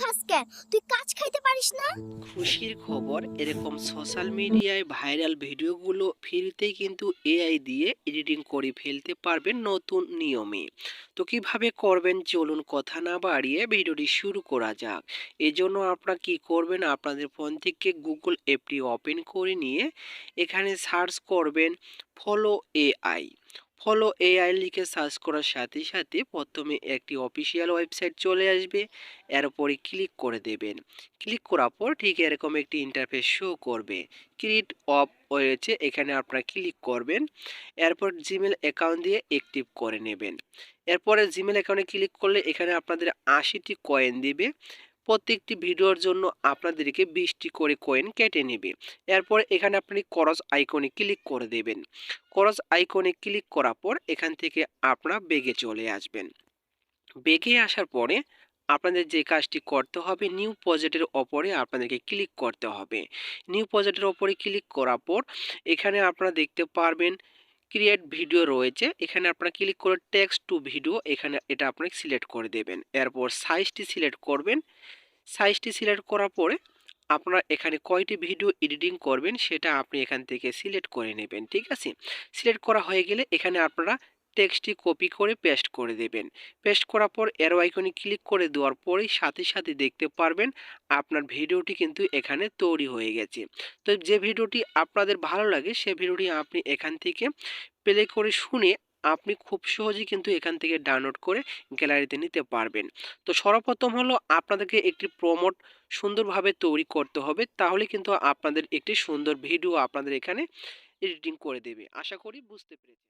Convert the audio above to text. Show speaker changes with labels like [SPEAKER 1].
[SPEAKER 1] খাস তুই কাজ খাইতে পারিস না?
[SPEAKER 2] খুশির খবর, এরকম সোশ্যাল মিডিয়ায় ভাইরাল ভিডিওগুলো ফ্রিতে কিন্তু এআই দিয়ে এডিটিং করে ফেলতে পারবেন নতুন নিয়মে। তো কীভাবে করবেন? চলুন কথা না বাড়িয়ে ভিডিওটি শুরু করা যাক। এই জন্য আপনারা কি করবেন? আপনাদের ফোন থেকে গুগল অ্যাপটি ওপেন করে নিয়ে এখানে সার্চ করবেন ফলো এআই ফলো এআই লিখে সার্চ করার সাথে সাথে প্রথমে একটি অফিসিয়াল ওয়েবসাইট চলে আসবে। এর উপরে ক্লিক করে দেবেন। ক্লিক করার পর ঠিক এরকম একটি ইন্টারফেস শো করবে। ক্রিয়েট অফ রয়েছে এখানে আপনারা ক্লিক করবেন। এরপর জিমেল অ্যাকাউন্ট দিয়ে অ্যাক্টিভ করে নেবেন। এরপরে জিমেল অ্যাকাউন্টে ক্লিক করলে এখানে আপনাদের আশিটি কয়েন দিবে। প্রত্যেকটি ভিডিওর জন্য আপনাদেরকে বিশটি করে কয়েন কেটে নেবে। এরপর এখানে আপনি করস আইকনে ক্লিক করে দেবেন। করস আইকনে ক্লিক করার পর এখান থেকে আপনারা বেগে চলে আসবেন। বেগে আসার পরে আপনাদের যে কাজটি করতে হবে নিউ প্রজেক্টের ওপরে আপনাদেরকে ক্লিক করতে হবে। নিউ প্রজেক্টের ওপরে ক্লিক করার পর এখানে আপনারা দেখতে পারবেন ক্রিয়েট ভিডিও রয়েছে। এখানে আপনারা ক্লিক করে টেক্সট টু ভিডিও এখানে এটা আপনি সিলেক্ট করে দেবেন। এরপর সাইজটি সিলেক্ট করবেন। সাইজটি সিলেক্ট করার পরে আপনারা এখানে কয়টি ভিডিও এডিটিং করবেন সেটা আপনি এখান থেকে সিলেক্ট করে নেবেন, ঠিক আছে? সিলেক্ট করা হয়ে গেলে এখানে আপনারা টেক্সটটি কপি করে পেস্ট করে দেবেন। পেস্ট করার পর এরো আইকনে ক্লিক করে দেওয়ার পরেই সাথে সাথে দেখতে পারবেন আপনার ভিডিওটি কিন্তু এখানে তৈরি হয়ে গেছে। তো যে ভিডিওটি আপনাদের ভালো লাগে সে ভিডিওটি আপনি এখান থেকে প্লে করে শুনে আপনি খুব সহজেই কিন্তু এখান থেকে ডাউনলোড করে গ্যালারিতে নিতে পারবেন। তো সর্বপ্রথম হলো আপনাদেরকে একটি প্রমোট সুন্দরভাবে তৈরি করতে হবে। তাহলে কিন্তু আপনাদের একটি সুন্দর ভিডিও আপনাদের এখানে এডিটিং করে দেবে। আশা করি বুঝতে পেরেছেন।